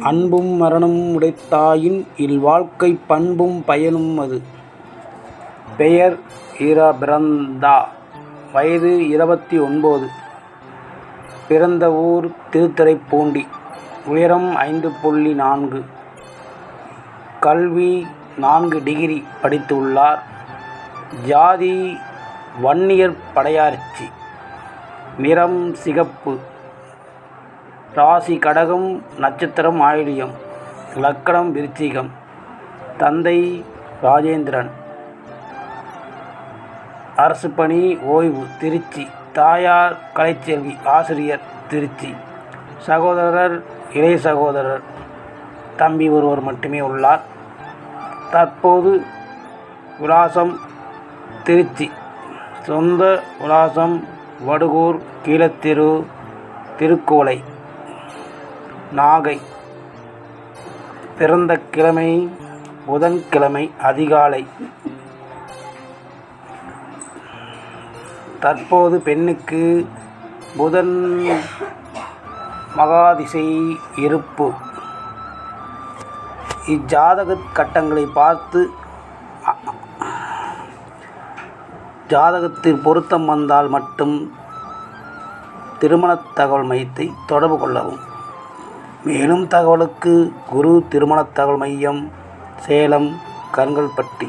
அன்பும் மரணமும் உடைத்தாயின் இல்வாழ்க்கை பண்பும் பயனும் அது. பெயர் இரா பிறந்தா. வயது இருபத்தி ஒன்பது. பிறந்த ஊர் திருத்துறைப்பூண்டி. உயரம் ஐந்து புள்ளி நான்கு. கல்வி நான்கு டிகிரி படித்துள்ளார். ஜாதி வன்னியர் படையாரிச்சி நிறம் சிகப்பு. ராசி கடகம் நட்சத்திரம் ஆயில்யம். லக்கணம் விருச்சிகம். தந்தை ராஜேந்திரன். அரசுப்பணி ஓய்வு திருச்சி. தாயார் கலைச்செல்வி ஆசிரியர் திருச்சி. சகோதரர் இளைய சகோதரர் தம்பி ஒருவர் மட்டுமே உள்ளார். தற்போது விலாசம் திருச்சி. சொந்த விலாசம் வடுகூர் கீழத்தெரு திருக்குவளை நாகை. பிறந்த கிழமை புதன்கிழமை அதிகாலை. தற்போது பெண்ணுக்கு புதன் மகாதிசை இருப்பு. இஜாதக கட்டங்களை பார்த்து ஜாதகத்தில் பொருத்தம் வந்தால் மட்டும் திருமணத் தகவல் மையத்தை தொடர்பு கொள்ளவும். மேலும் தகவலுக்கு குரு திருமணத் தகவல் மையம் சேலம் கருங்கல்பட்டி.